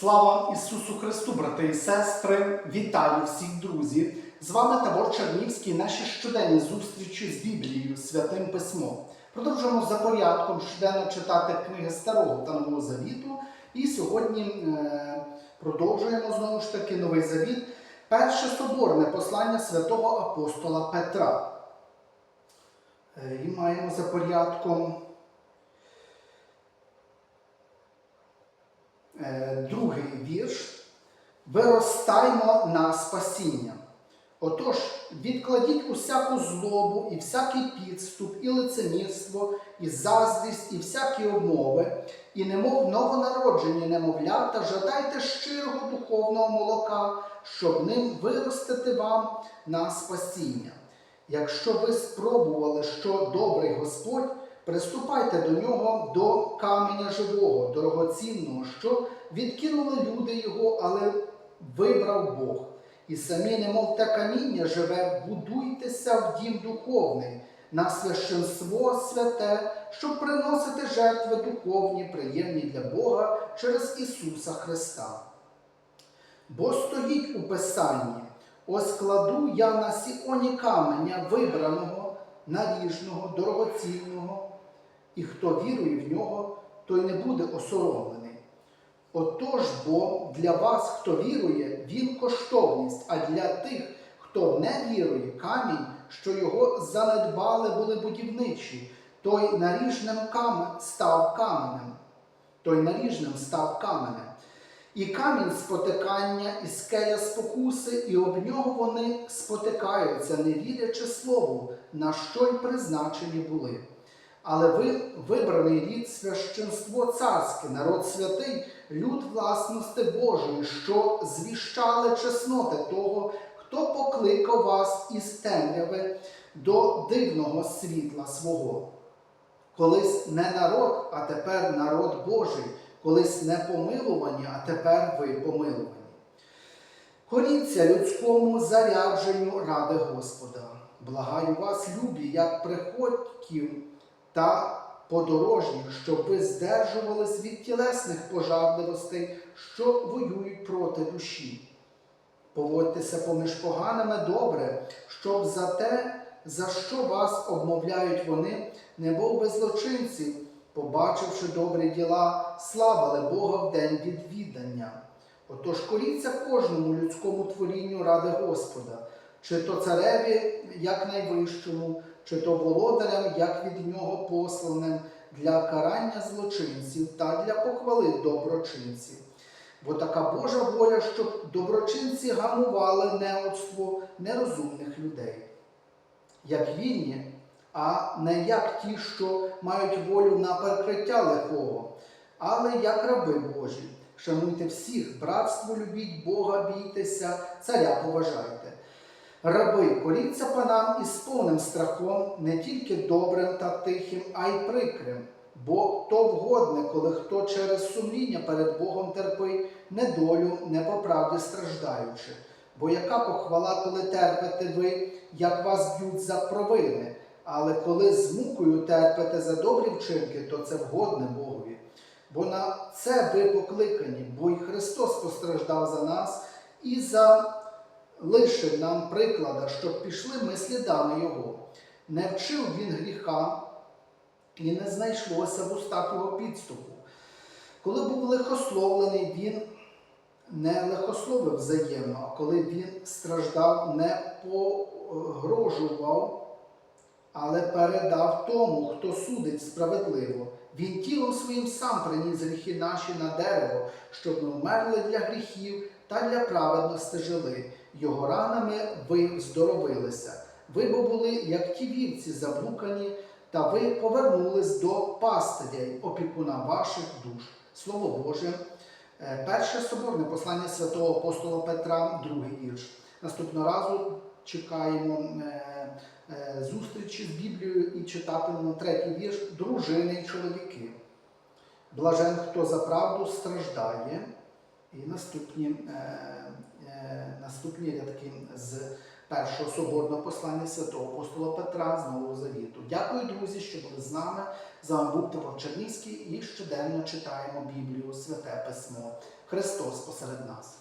Слава Ісусу Христу, брати і сестри! Вітаю всіх друзі! З вами Табор Чернівський, наші щоденні зустрічі з Біблією, Святим Письмом. Продовжуємо за порядком щоденно читати книги Старого та Нового Завіту. І сьогодні е, продовжуємо знову ж таки Новий Завіт, перше соборне послання святого апостола Петра. Е, і маємо за порядком другий вірш. Виростаймо на спасіння. Отож, відкладіть усяку злобу і всякий підступ, і лицемірство, і заздрість, і всякі обмови, і немов новонароджені немовлята, жадайте щирого духовного молока, щоб ним виростити вам на спасіння. Якщо ви спробували, що добрий Господь, приступайте до нього до каменя живого, дорогоцінного, що відкинули люди його, але вибрав Бог. І самі, немов те каміння живе, будуйтеся в дім духовний, на священство святе, щоб приносити жертви духовні, приємні для Бога через Ісуса Христа. Бо стоїть у Писанні, ось кладу я на сіоні каменя вибраного, наріжного, дорогоцінного, і хто вірує в нього, той не буде осоромлений. Отож, бо для вас, хто вірує, він коштовність, а для тих, хто не вірує, камінь, що його занедбали були будівничі, той наріжним камен став каменем, той наріжним став каменем. І камінь спотикання, і скеля спокуси, і об нього вони спотикаються, не вірячи слову, на що й призначені були. Але ви вибраний рід священство царське, народ святий, люд власності Божої, що звіщали чесноти того, хто покликав вас із темряви до дивного світла свого. Колись не народ, а тепер народ Божий, колись не помилувані, а тепер ви помилувані. Коріться людському зарядженню ради Господа. Благаю вас, любі, як приходьків та подорожніх, щоб ви здержувались від тілесних пожадливостей, що воюють проти душі. Поводьтеся поміж поганими добре, щоб за те, за що вас обмовляють вони, не був би злочинців, побачивши добрі діла, славили Бога в день відвідання. Отож коріться кожному людському творінню ради Господа, чи то цареві, як найвищому, чи то володарям, як від нього посланим, для карання злочинців та для похвали доброчинців. Бо така Божа воля, щоб доброчинці гамували неоцтво нерозумних людей, як вільні, а не як ті, що мають волю на перекриття лихого, але як раби Божі. Шануйте всіх, братство любіть Бога, бійтеся, царя поважайте. Раби, коріться панам із повним страхом, не тільки добрим та тихим, а й прикрим. Бо то вгодне, коли хто через сумління перед Богом терпить недолю, не по правді страждаючи. Бо яка похвала, коли терпите ви, як вас б'ють за провини, але коли з мукою терпите за добрі вчинки, то це вгодне Богові. Бо на це ви покликані, бо й Христос постраждав за нас і за лишив нам приклада, щоб пішли ми слідами Його. Не вчив він гріха, і не знайшлося в устах його підступу. Коли був лихословлений, він не лихословив взаємно, а коли він страждав, не погрожував, але передав тому, хто судить справедливо. Він тілом своїм сам приніс гріхи наші на дерево, щоб ми вмерли для гріхів та для праведності жили. Його ранами ви здоровилися. Ви бо були, як ті вівці заблукані, та ви повернулись до пастиря опікуна ваших душ. Слово Боже, Е, перше соборне послання святого апостола Петра, другий вірш. Наступного разу чекаємо е, е, зустрічі з Біблією і читатимемо третій вірш дружини й чоловіки. Блажен, хто за правду страждає. І наступні, наступні рядки з першого соборного послання святого апостола Петра з Нового Завіту. Дякую, друзі, що були з нами. З вами був Тимур Чернівський і щоденно читаємо Біблію, Святе Письмо. Христос посеред нас.